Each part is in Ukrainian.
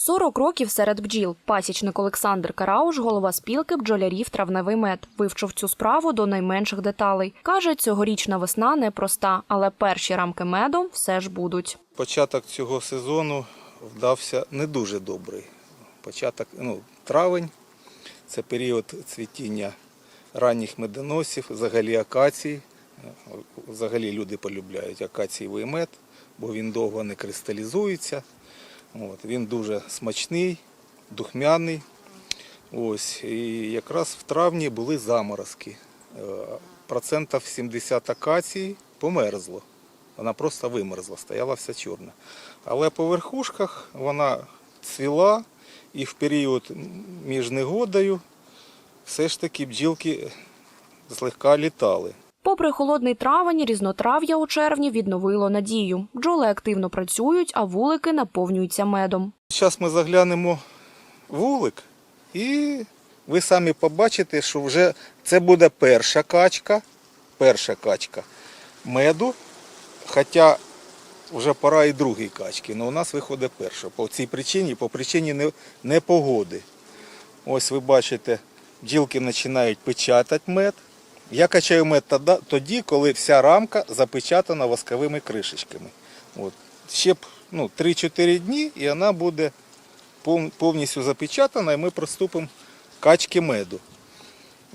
40 років серед бджіл. Пасічник Олександр Карауш, голова спілки бджолярів травневий мед, вивчив цю справу до найменших деталей. Каже, цьогорічна весна непроста, але перші рамки меду все ж будуть. Початок цього сезону вдався не дуже добрий. Початок, ну, травень це період цвітіння ранніх медоносів, взагалі акацій. Взагалі люди полюбляють акацієвий мед, бо він довго не кристалізується. От, він дуже смачний, духмяний. Ось, і якраз в травні були заморозки. Е, Процентів 70 акації померзло. Вона просто вимерзла, стояла вся чорна. Але по верхушках вона цвіла і в період між негодою все ж таки бджілки злегка літали. Попри холодний травень, різнотрав'я у червні відновило надію. Бджоли активно працюють, а вулики наповнюються медом. Зараз ми заглянемо вулик і ви самі побачите, що вже це буде перша качка, перша качка меду, хоча вже пора і другій качки, але у нас виходить перша. По цій причині, по причині непогоди. Ось ви бачите, бджілки починають печатати мед. Я качаю мед тоді- коли вся рамка запечатана восковими кришечками. От. Ще б ну, 3-4 дні і вона буде повністю запечатана, і ми приступимо качки меду.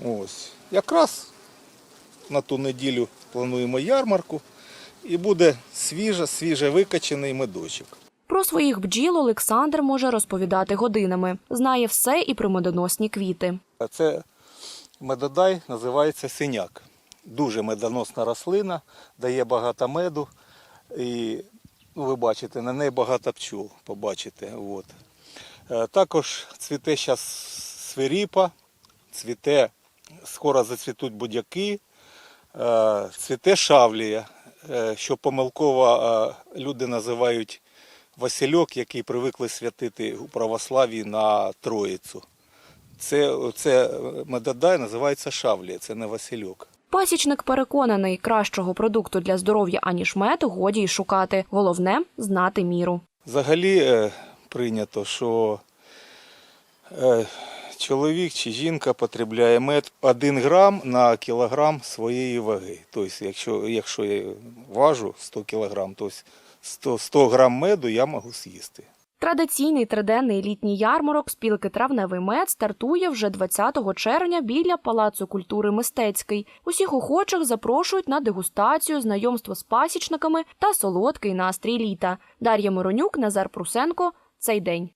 Ось. Якраз на ту неділю плануємо ярмарку і буде свіже, свіже викачений медочок. Про своїх бджіл Олександр може розповідати годинами. Знає все і про медоносні квіти. Це медодай називається синяк. Дуже медоносна рослина, дає багато меду. І ну, ви бачите, на неї багато пчол. Побачите. От. Е, Також цвіте зараз свиріпа, цвіте, скоро зацвітуть будяки, е, цвіте шавлія, е, що помилково люди називають Васильок, який привикли святити у православі на Троїцю. Це, це медодай називається шавлія, це не Васильок. Пасічник переконаний, кращого продукту для здоров'я аніж мед годі й шукати. Головне знати міру. Взагалі е, прийнято, що е, чоловік чи жінка потребляє мед 1 грам на кілограм своєї ваги. Тобто, якщо, якщо я важу 100 кілограм, то 100, 100 грам меду я можу з'їсти. Традиційний триденний літній ярмарок спілки Травневий мед стартує вже 20 червня біля Палацу культури Мистецький. Усіх охочих запрошують на дегустацію, знайомство з пасічниками та солодкий настрій літа. Дар'я Миронюк, Назар Прусенко. Цей день.